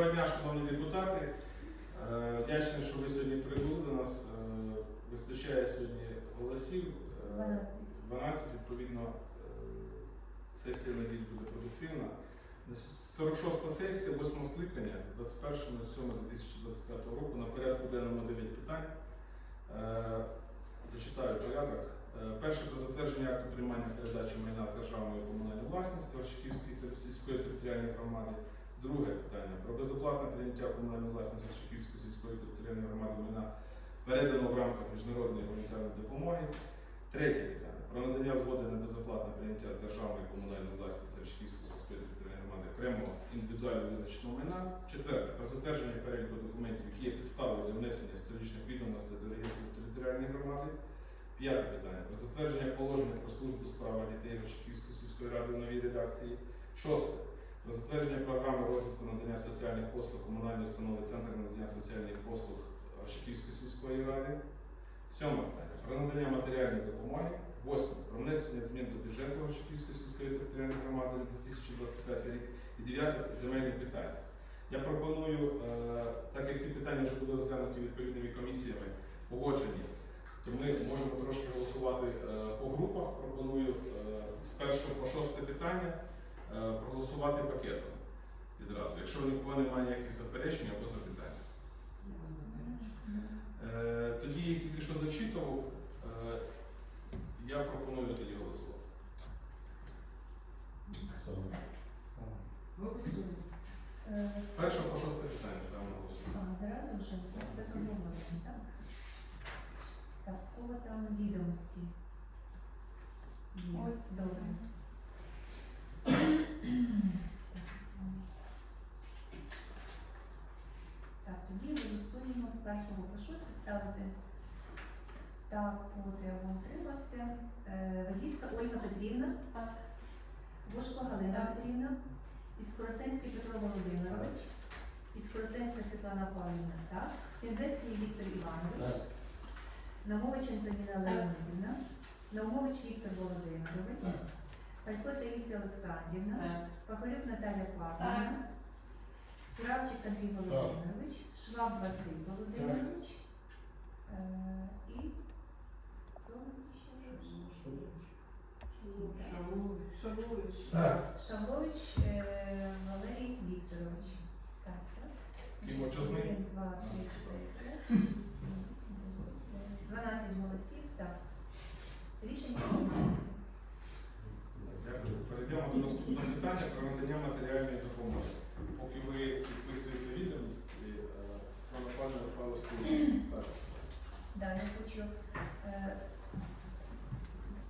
Доброго дня, шановні депутати. Е, Вдячний, що ви сьогодні прибули до нас. Е, Вистачає сьогодні голосів. Е, 12. 12, відповідно, е, сесія, надіюсь, буде продуктивна. 46-та сесія, 8 скликання, 21.07.2025 року. На порядку денному 9 питань. Е, Зачитаю порядок. Е, Перше про затвердження акту приймання передачі майна з державної комунальної власності Оршиківської та сільської територіальної громади. Друге питання про безоплатне прийняття комунальної власності Оршиківської сільської територіальної громади майна передано в рамках міжнародної гуманітарної допомоги. Третє питання про надання згоди на безоплатне прийняття державної комунальної власності Оршиківської сільської територіальної громади окремого індивідуально визначеного майна. Четверте про затвердження переліку документів, які є підставою для внесення історичних відомостей до реєстру територіальної громади. П'яте питання про затвердження положення про службу у справах дітей Оршиківської сільської ради у новій редакції. Шосте. Про затвердження програми розвитку надання соціальних послуг комунальної установи Центр надання соціальних послуг Оршиківської сільської ради. Сьоме питання про надання матеріальної допомоги. Восьме про внесення змін до бюджету Оршиківської сільської територіальної громади на 2025 рік. І дев'яте земельні питання. Я пропоную, е, так як ці питання вже були розглянуті відповідними комісіями, погоджені, то ми можемо трошки голосувати е, по групах. Пропоную е, з першого по шосте питання проголосувати пакетом відразу, якщо ні в кого немає ніяких заперечень або запитань. Е, Тоді я тільки що зачитував, е, я пропоную тоді голосувати. Е, З першого по шосте питання ставимо голосування. Зразу вже без обговорення, так? Так, кого там відомості? Ось. Добре. Так. Так, тоді голосуємо з першого по шосте ставити. Так, от я вам утримався. Е, Ольга Петрівна. Так. Бошко Галина Петрівна. Іскоростенський Петро Володимирович. Іскоростенська Світлана Павлівна, так. Кінзецький Віктор Іванович. Наумович Антоніна Леонідівна. Наумович Віктор Володимирович. Палько Таїсія Олександрівна. Пахалюк Наталя Павлівна. Суравчик Андрій Володимирович. Шваб Василь Володимирович. Е, І хто у нас ще? Шалович. Шавлович е, Валерій Вікторович. Так, так. Один, два, три, чотири, п'ять, шість, сім, вісім, дев'ять, десять, Дванадцять голосів, так. Рішення приймається. Дякую. Перейдемо до наступного питання про надання матеріальної допомоги. Поки ви підписуєте відомості, е, Світлана Павлівна Павло скаже. Да, я хочу е,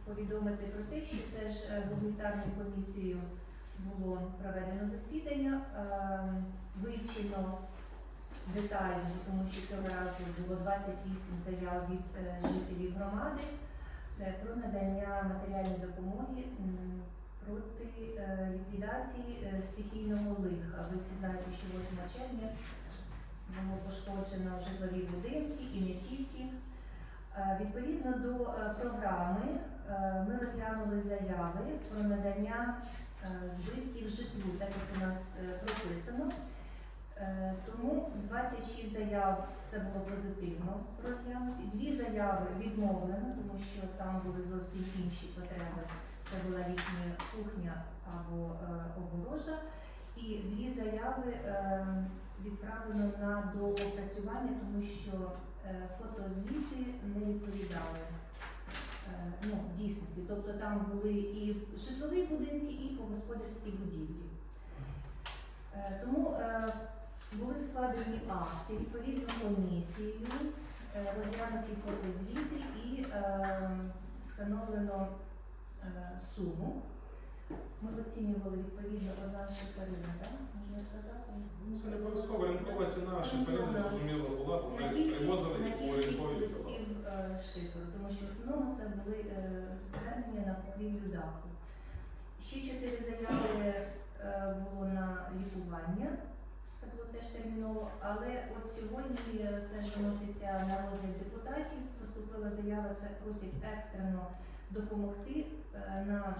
повідомити про те, що теж е, гуманітарною комісією було проведено засідання, е, вивчено детально, тому що цього разу було 28 заяв від е, жителів громади е, про надання матеріальної допомоги проти е, ліквідації стихійного лиха. Ви всі знаєте, що 8 червня було пошкоджено житлові будинки і не тільки. Відповідно до програми ми розглянули заяви про надання е, збитків житлу, так як у нас е, прописано. Е, Тому 26 заяв це було позитивно розглянуті. Дві заяви відмовлено, тому що там були зовсім інші потреби. Це була літня кухня або е, огорожа. І дві заяви е, відправлено на доопрацювання, тому що е, фотозвіти не відповідали е, ну, дійсності. Тобто там були і житлові будинки, і господарські будівлі. Е, Тому е, були складені акти відповідно комісією, е, розглянуті фотозвіти і е, встановлено е, суму. Ми оцінювали відповідно одна шиферина, так? Можна сказати? Ну, це не обов'язково ринкова ціна, що Ну, перед зрозуміло була, бо ми привозили і по шиферу, тому що в основному це були е, звернення на покрівлю даху. Ще чотири заяви е, було на лікування. Це було теж терміново, але от сьогодні е, теж виноситься на розгляд депутатів. Поступила заява, це просять екстрено допомогти на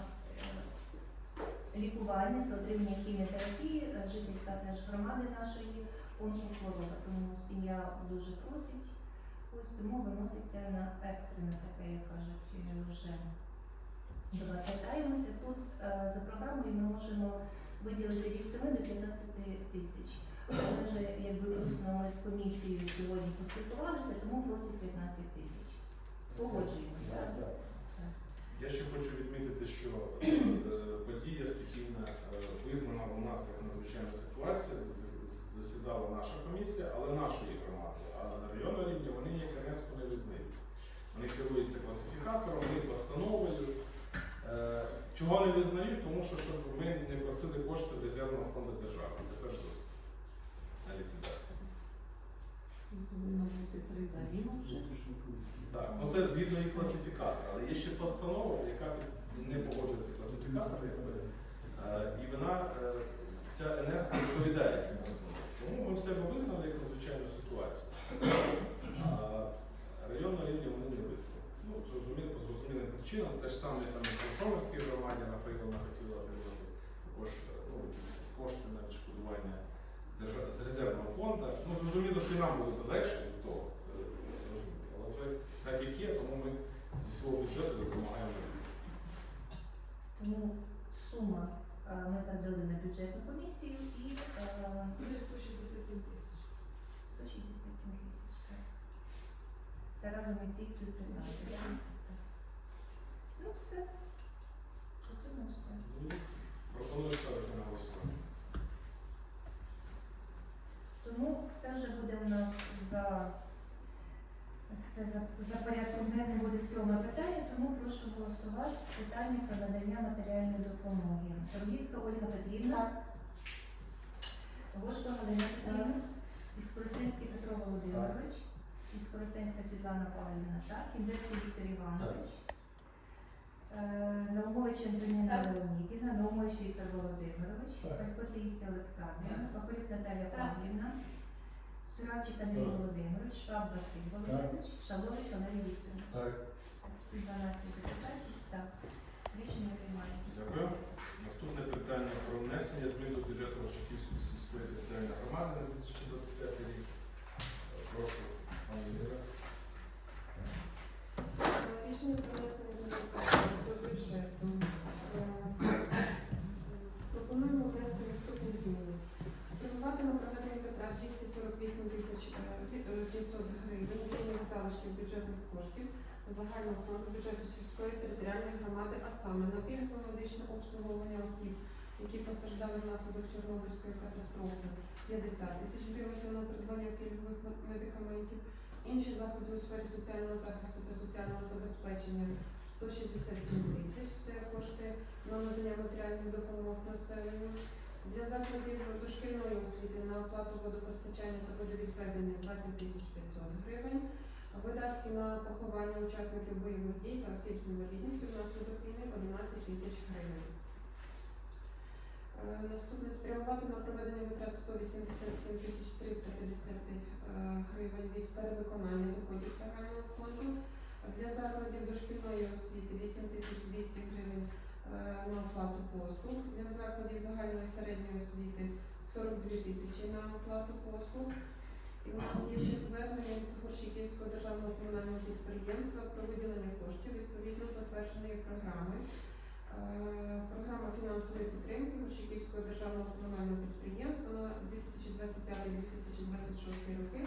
лікування, це отримання хіміотерапії, жителька теж громади нашої онкохвороба. Тому сім'я дуже просить, ось тому виноситься на екстрене таке, як кажуть, е, вже. Звертаємося. Тут е, за програмою ми можемо виділити від 7 до 15 тисяч. Ми вже якби усно ми з комісією сьогодні поспілкувалися, тому просять 15 тисяч. Погоджуємося. Так. Я ще хочу відмітити, що е, подія стихійна визнана у нас як надзвичайна ситуація. Засідала наша комісія, але нашої громади. А на районному рівні вони ніяк НСК не визнають. Вони керуються класифікатором, вони постановою. Е, Чого не визнають? Тому що щоб ми не просили кошти резервного фонду держави. Це перш за все на ліквідацію. Так, ну це згідно їх класифікатора, але є ще постанова, яка не погоджується класифікатором. Е, І вона, е, ця НС відповідає цим постановам. Тому ми в себе визнали як надзвичайну ситуацію. А районного рівня вони не визнали. Ну, зрозуміло, по зрозумілим причинам, те ж саме там в Прошомерській громаді, наприклад, вона хотіла отримати також ну, якісь кошти на відшкодування з, держа- з резервного фонду. Ну, зрозуміло, що і нам буде б легше від того, це зрозуміло. Але вже так як є, тому ми зі свого бюджету допомагаємо. людям. Тому сума передали на бюджетну комісію і е, Буде 167 тисяч. 167 тисяч. так. Це разом і ці плюс 15. так? Ну все. По цьому все. Ну, Пропоную ставити на голосування. Тому це вже буде у нас за, це за, порядком денним буде сьоме питання, тому прошу голосувати з питання про надання матеріальної допомоги. Торгівська Ольга Петрівна. Гошко Галина Петрівна. Із Коростенський Петро Володимирович. Із Коростенська Світлана Павлівна, так. Кінзевський Віктор Іванович. Е, Наумович Антоніна. Леонідівна, Наумович Віктор Володимирович, Таїсія Олександрівна, Так. Пахолюк Наталя. Павлівна, Суравчик Андрій Так. Володимирович, Шваб Василь Володимирович, Шалович Валерій Вікторович. Так. Всі 12 депутатів. Так. Рішення приймається. Дякую. Наступне питання про внесення змін до бюджету Ващаківської сільської територіальної громади на 2025 рік. Прошу, загального фонду бюджету сільської територіальної громади, а саме на пільгове медичне обслуговування осіб, які постраждали внаслідок Чорнобильської катастрофи 50 тисяч гривень на придбання пільгових медикаментів, інші заходи у сфері соціального захисту та соціального забезпечення 167 тисяч. Це кошти на надання матеріальних допомог населенню. Для закладів дошкільної освіти на оплату водопостачання та водовідведення 20 тисяч 500 гривень. Видатки на поховання учасників бойових дій та осіб з інвалідністю внаслідок війни 11 тисяч гривень. Е, Наступне спрямувати на проведення витрат 187 тисяч 355 е, гривень від перевиконання доходів загального фонду. Для закладів дошкільної освіти 8 тисяч 200 гривень е, на оплату послуг. Для закладів загальної середньої освіти 42 тисячі на оплату послуг. І у нас є ще звернення від Горщиківського державного комунального підприємства про виділення коштів відповідно затвердженої програми. Е, Програма фінансової підтримки Горщиківського державного комунального підприємства на 2025-2026 роки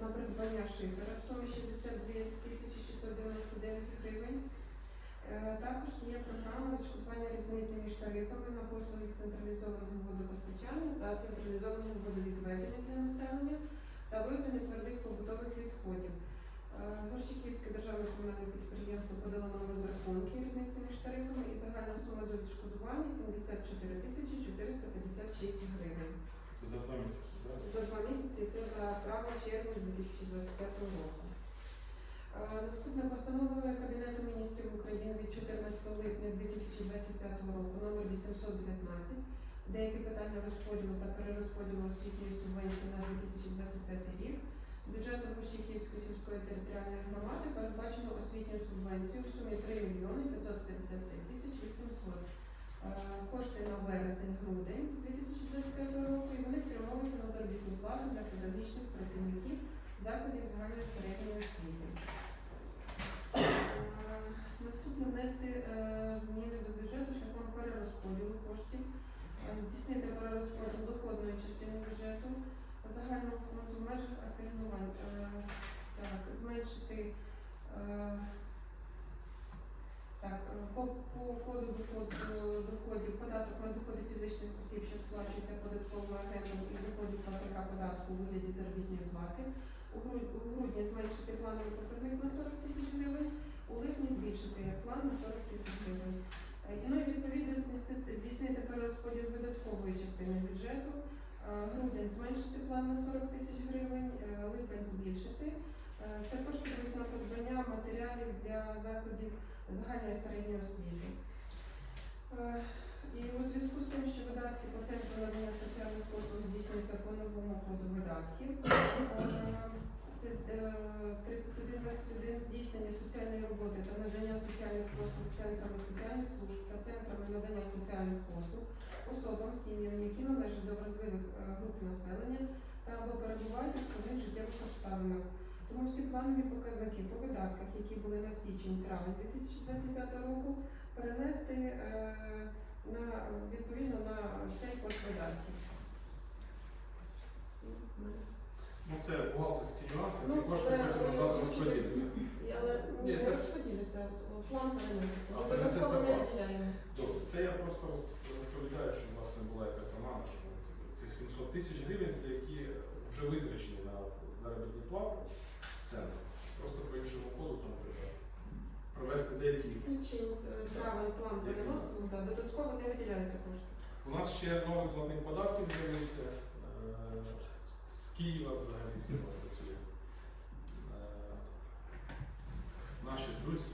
на придбання шифера в сумі 62 тисячі 699 гривень. Е, Також є програма відшкодування різниці між тарифами на послуги з централізованого водопостачання та централізованого водовідведення для населення та вивезення твердих побутових відходів. Е, Горщиківське державне комунальне підприємство подало нам розрахунки різниці між тарифами і загальна сума до відшкодування 74 тисячі 456 гривень. Це за два місяці, так? За два місяці це за травень-червень 2025 року. Е, Наступна постанова Кабінету міністрів України від 14 липня 2025 року номер 819 деякі питання розподілу та перерозподілу освітньої субвенції на 2025 рік. Бюджетом Гущиківської сільської територіальної громади передбачено освітню субвенцію в сумі 3 мільйони 555 тисяч 800 е, кошти на вересень-грудень 2025 року, і вони спрямовуються на заробітну плату для педагогічних працівників закладів загальної середньої освіти. Е, Наступне внести е, зміни до бюджету шляхом перерозподілу коштів, е, здійснити перерозподіл доходної частини бюджету загального фонду в межах асигнувань. Е, Так, зменшити е, так, е, по, по коду доходів, податок на доходи фізичних осіб, що сплачується податковим агентом і доходів платника податку у вигляді заробітної плати. У грудні, зменшити плановий показник на 40 тисяч гривень, у липні збільшити план на 40 тисяч гривень. І ну, відповідно здійснити перерозподіл видаткової частини бюджету. Е, Грудень зменшити план на 40 тисяч гривень, е, липень збільшити. Е, Це кошти будуть на придбання матеріалів для закладів загальної середньої освіти. І у зв'язку з тим, що видатки по центру надання соціальних послуг здійснюються по новому коду видатків. Це е, 3121 здійснення соціальної роботи та надання соціальних послуг центрами соціальних служб та центрами надання соціальних послуг особам, сім'ям, які належать до вразливих е, груп населення та або перебувають у складних життєвих обставинах. Тому всі планові показники по видатках, які були на січень-травень 2025 року, перенести е, на відповідно на цей код видатків. Ну це бухгалтерські нюанси, Ну, ці кошти це, потім е, назад розподіляться. Але Ні, це- розподіляться, план переноситься. А, Ми додатково не виділяємо. Добре, це я просто розповідаю, що у вас не була якась омана, що ці 700 тисяч гривень, це які вже витрачені на заробітні плати центру. Просто по іншому коду там треба провести деякі. Січень, травень план переносимо, да, додатково не виділяються кошти. У нас ще новий платник податків з'явився е, з Києва взагалі працює. Е, Наші друзі,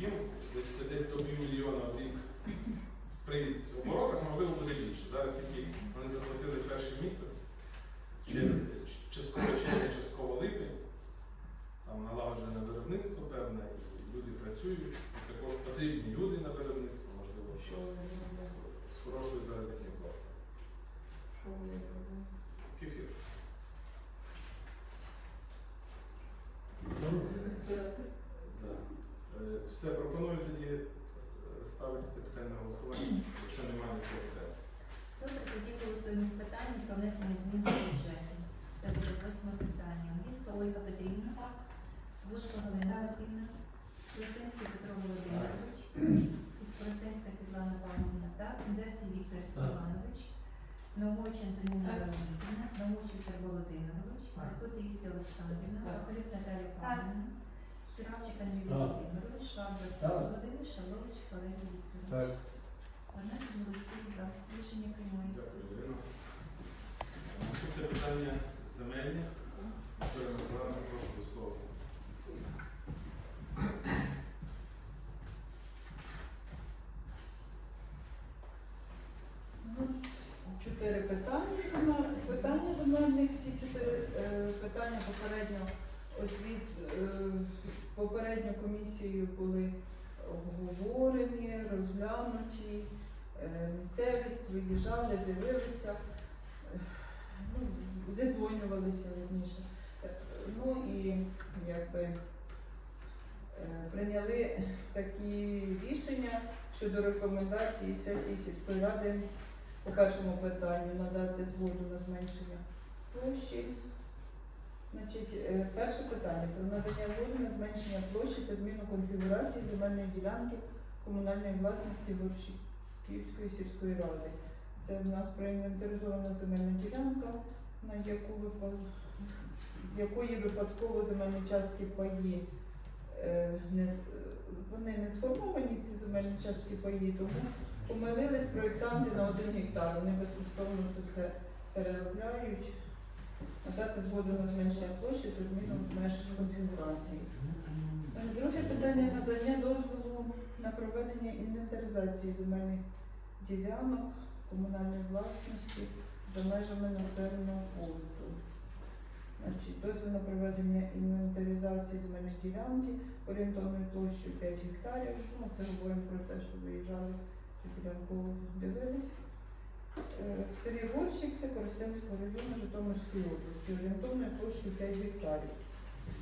дякуючи десь десь до півмільйона в рік при оборотах, можливо, буде більше. Зараз такі вони заплатили перший місяць, червень, частково червень, частково липень. Там налагоджене виробництво певне, і люди працюють, і також потрібні люди на виробництво, можливо, Що вони роблять? з хорошою заробітною платою. Що вони роблять? Кефір. Да. Е, Все, пропоную тоді е, ставити це питання на голосування, якщо немає нікого питань. Добре, тоді голосуємо з питанням про внесення змін до бюджету. Це буде восьме питання. Англійська Ольга Петрівна. Лужко Галина Петрівна. Свистинський Петро Володимирович. Скоростенська Світлана Павлівна. Так. Кінзевський Віктор Іванович. Новочин Антоніна Леонідівна. Новоч Віктор Таїсія Олександрівна. Пахалюк Наталія Павлівна. Сиравчик Андрій Володимирович. Шваб Василь Володимирович. Шалович Валерій Вікторович. Так. Одна з голосів за. Рішення приймається. Наступне питання Миколаївна, прошу до слова. У нас чотири питання питання земельних. Питання попередньо освіт е, попередньо комісією були обговорені, розглянуті. Е, місцевість виїжджали, дивилися, ну, зізвонювалися верніше. Е, Ну і якби прийняли такі рішення щодо рекомендації сесії сільської ради по першому питанню надати згоду на зменшення площі. Значить, е, перше питання про надання згоди на зменшення площі та зміну конфігурації земельної ділянки комунальної власності Горшиківської сільської ради. Це в нас проінвентаризована земельна ділянка, на яку випав- з якої випадково земельні частки паї е, не, вони не сформовані, ці земельні частки паї, тому Помилились проєктанти на один гектар, вони безкоштовно це все переробляють. Надати згоду на зменшення площі та зміну меж конфігурації. Е, Друге питання надання дозволу на проведення інвентаризації земельних ділянок комунальної власності за межами населеного пункту. Значить, дозвіл на проведення інвентаризації земельної ділянки орієнтовною площею 5 гектарів. Ну, це говоримо про те, що виїжджали Цю ділянку дивились. Е, В селі Горщик це Коростенського району Житомирської області, орієнтовною площею 5 гектарів.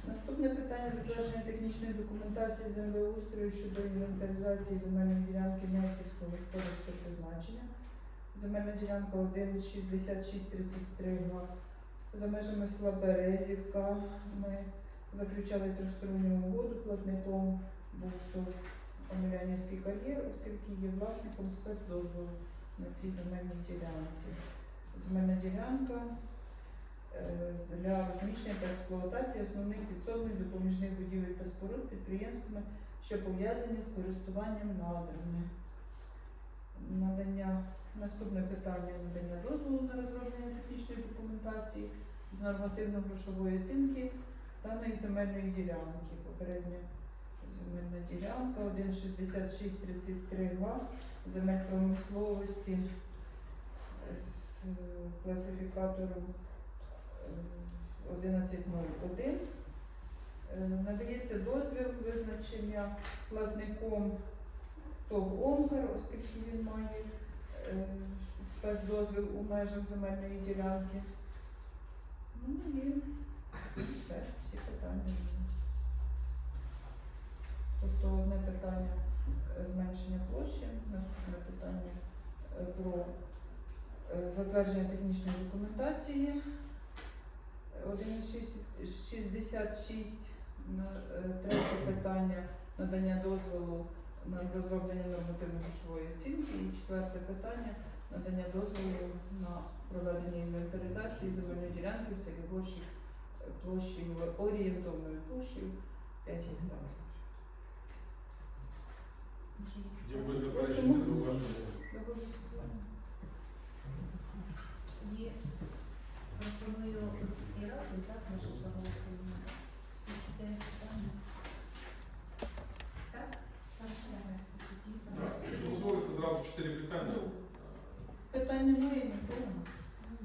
Наступне питання затвердження технічної документації землеустрою щодо інвентаризації земельної ділянки несільськогосподарського призначення. Земельна ділянка 1,6633 га. За межами села Березівка ми заключали тристоронню угоду платником був Омелянівський кар'єр, оскільки є власником спецдозволу на цій земельній ділянці. Земельна ділянка е, для розміщення та експлуатації основних підсобних допоміжних будівель та споруд підприємствами, що пов'язані з користуванням надрами. Надання наступне питання надання дозволу на розроблення технічної документації з нормативно-грошової оцінки даної земельної ділянки. Попередня земельна ділянка 1,6633 га земель промисловості з е, класифікатором е, 1101. Е, Надається дозвіл визначення платником ТОВ ОМКАР, оскільки він має е, спецдозвіл у межах земельної ділянки. Ну і все, всі питання. Тобто одне питання е, зменшення площі, наступне питання е, про е, затвердження технічної документації. 1,66 е, третє питання надання дозволу на розроблення нормативно-грошової оцінки. І четверте питання надання дозволу на проведення інвентаризації земельної ділянки в селі Горщик площею орієнтовною площею 5 гектарів. Є будь заперечення, зауваження. До голосування. Тоді пропоную всі разом, так, ми ж проголосуємо. Всі чотири питання. Так? Так, так. Тоді Так, Якщо дозволите, зразу чотири питання. Питань немає нікого.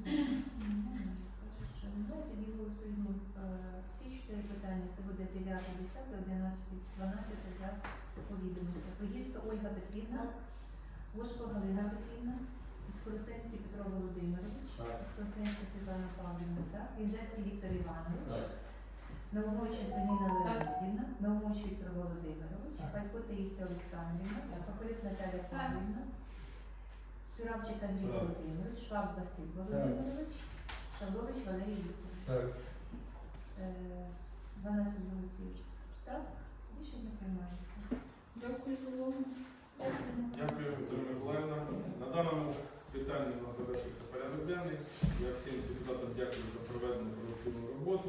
Кажуть, що ну, тоді голосуємо е, всі чотири питання. Це буде 9, 10, 11, 12 за повідомістю. Поїздка Ольга Петрівна, Ложко Галина Петрівна, Скоростенський Петро Володимирович, Так. Скоростенська Світлана Павлівна, так, Інжеський Віктор Іванович, Наумович Антоніна Леонідівна, Наумович Віктор Володимирович, Палько Таїсія Олександрівна, Пахолюк Наталя Павлівна, Суравчик Андрій Так. Володимирович, Шваб Василь Володимирович, Шавлович Валерій Вікторович. Так. Е, 12 голосів. Так, рішення приймається. Дякую за увагу. Дякую, Вікторія Миколаївна. На даному питанні у нас завершується порядок денний. Я всім депутатам дякую за проведену продуктивну роботу.